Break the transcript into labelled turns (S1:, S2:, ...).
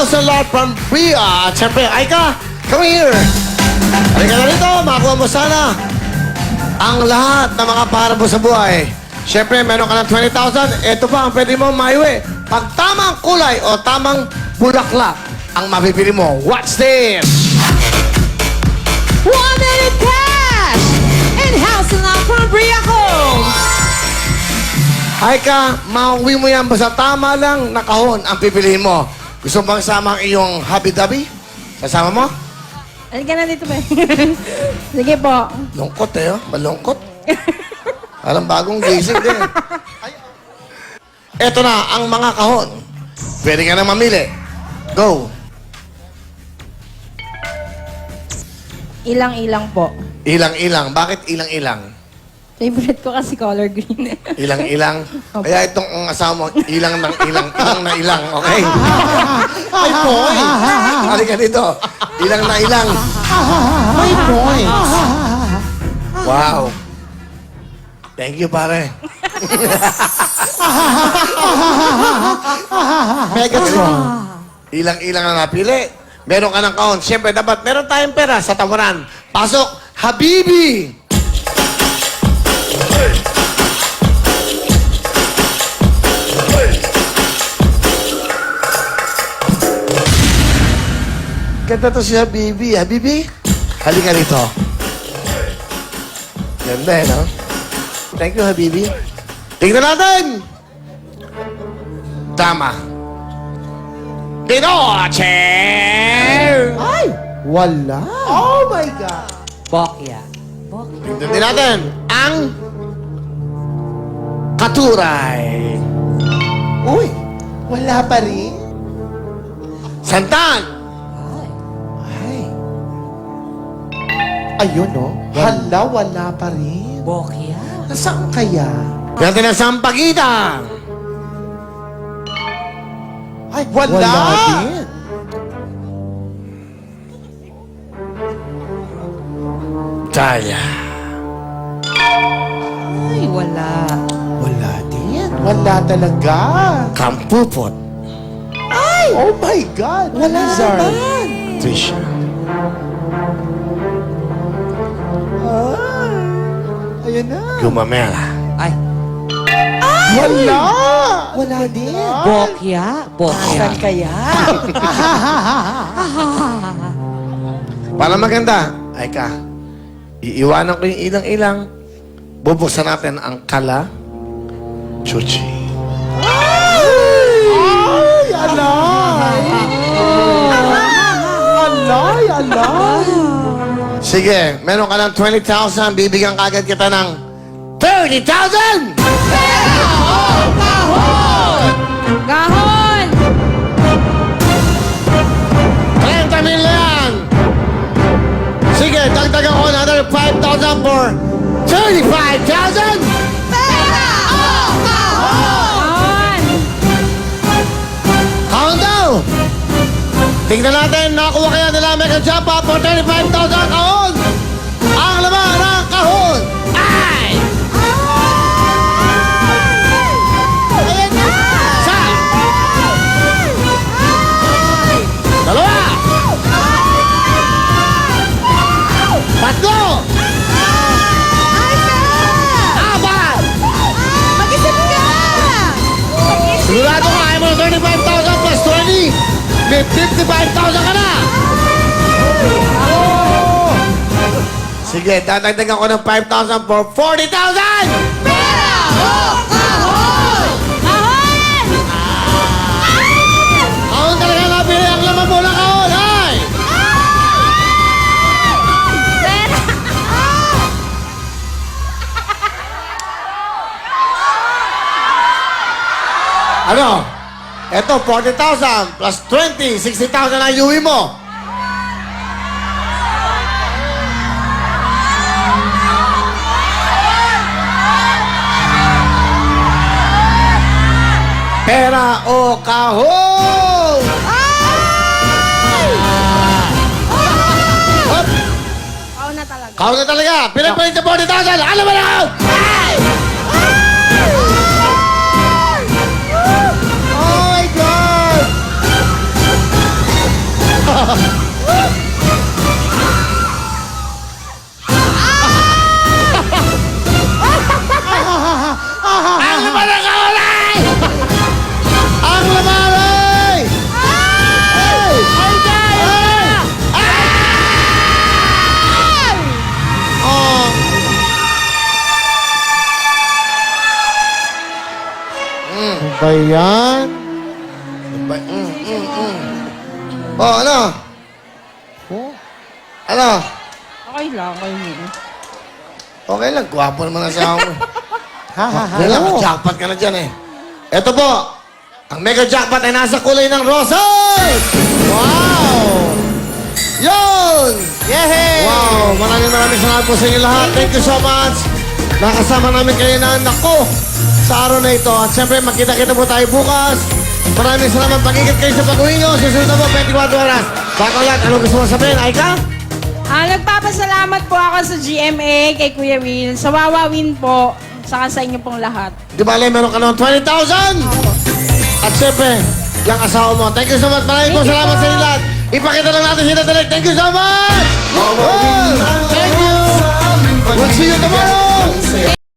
S1: 20,000 lot from Bria. At syempre, Aika, come here. Halika na rito, makuha mo sana ang lahat ng mga para mo sa buhay. Syempre, meron ka ng 20,000. Ito pa ang pwede mo maiwi. Pag tamang kulay o tamang bulaklak ang mabibili mo. What's this?
S2: One minute cash! In-house na from Bria Homes!
S1: Aika, mauwi mo yan basta tama lang na kahon ang pipiliin mo. Gusto mo bang sama ang iyong habi-dabi? Kasama mo?
S2: Halika na dito, be. Sige po.
S1: Lungkot eh, oh. Malungkot. Parang bagong gising din. Ay. Eto na ang mga kahon. Pwede ka na mamili. Go.
S2: Ilang-ilang po.
S1: Ilang-ilang. Bakit ilang-ilang?
S2: Favorite ko kasi color green.
S1: Ilang-ilang.
S2: Opo.
S1: Kaya itong ang asawa mo, ilang ng ilang, ilang na ilang, okay? May point. Halika dito. Ilang na ilang. May point. Wow. Thank you, pare. Megatron. Ilang-ilang na napili. Meron ka ng kahon. Siyempre, dapat meron tayong pera sa tawaran. Pasok, Habibi! Ganda to si Habibi. Habibi, halika rito. Ganda eh, no? Thank you, Habibi. Tingnan natin! Tama. Pinoche!
S3: Ay! Wala! Oh my God!
S4: Bokya.
S1: Tingnan din natin ang katuray.
S3: Uy! Wala pa rin?
S1: Santan!
S3: Ay! Ayun, no? Hala, wala pa rin.
S4: Bokya.
S3: Nasaan kaya?
S1: Natin ang sampagita.
S3: Ay, wala!
S4: din.
S1: Daya.
S4: Wala
S3: talaga.
S1: Kampupot.
S3: Ay! Oh my God!
S4: Wala
S3: Lizard.
S4: naman.
S1: Trisha.
S3: Ay! Ayan na.
S1: Gumamela.
S4: Ay,
S3: Wala! Wala din.
S4: bokya. Bokya.
S2: Saan kaya?
S1: Para maganda, ay ka, iiwanan ko yung ilang-ilang. Bubuksan natin ang kala. Chuchi.
S3: Ay! Alay! Alay! Alay!
S1: Sige, meron ka ng 20,000, bibigyan kagad kita ng 30,000!
S2: Gahon!
S1: 30 million! Sige, dagdagan ko another 5,000 for 35,000! Tingnan natin, nakakuha kaya nila Mega Jumpa for 35,000 kahon! May 55,000 ka na! Sige, dadagdagan ko ng 5,000 for 40,000!
S2: Gahon!
S1: Kahon talaga napili ang laman mo ng kahon, ay!
S2: Pera!
S1: Ano? Eto, 40,000 plus 20, 60,000 ang iuwi mo. Pera o kahon! Hop!
S2: Na talaga.
S1: Kahon na talaga! Pinapalit sa 40,000! Ano ba na? Ay! Ang laman ng kaulay! Ang lamalay! Ay! Ay! Oh.
S3: Ano ba yan?
S1: Ba- Mm, mm, mm. Oh, ano?
S3: Oh.
S1: Ano?
S2: Okay lang, okay lang.
S1: Okay lang, gwapo naman ang asawa mo.
S3: Ha, ha, ha.
S1: Lang, jackpot ka na dyan eh. Ito po, ang mega jackpot ay nasa kulay ng rosas! Wow! Yun!
S3: Yehey!
S1: Wow! Maraming maraming salamat po sa inyo lahat. Thank you so much. Nakasama namin kayo na nako sa araw na ito. At siyempre, magkita-kita po tayo bukas. Maraming salamat. Pag-ikit kayo sa pag-uwi nyo. Susunod na po, 24 oras. Bago lahat, ano gusto mo sabihin? Aika?
S2: Ah, nagpapasalamat po ako sa GMA, kay Kuya Will, sa Wawa Win po, saka sa inyo pong lahat.
S1: Di ba, meron ka naman 20,000? At siyempre, yung asawa mo. Thank you so much. Maraming po salamat sa inyo lahat. Ipakita lang natin sila direct. Thank you so much! Oh, thank you! We'll see you tomorrow!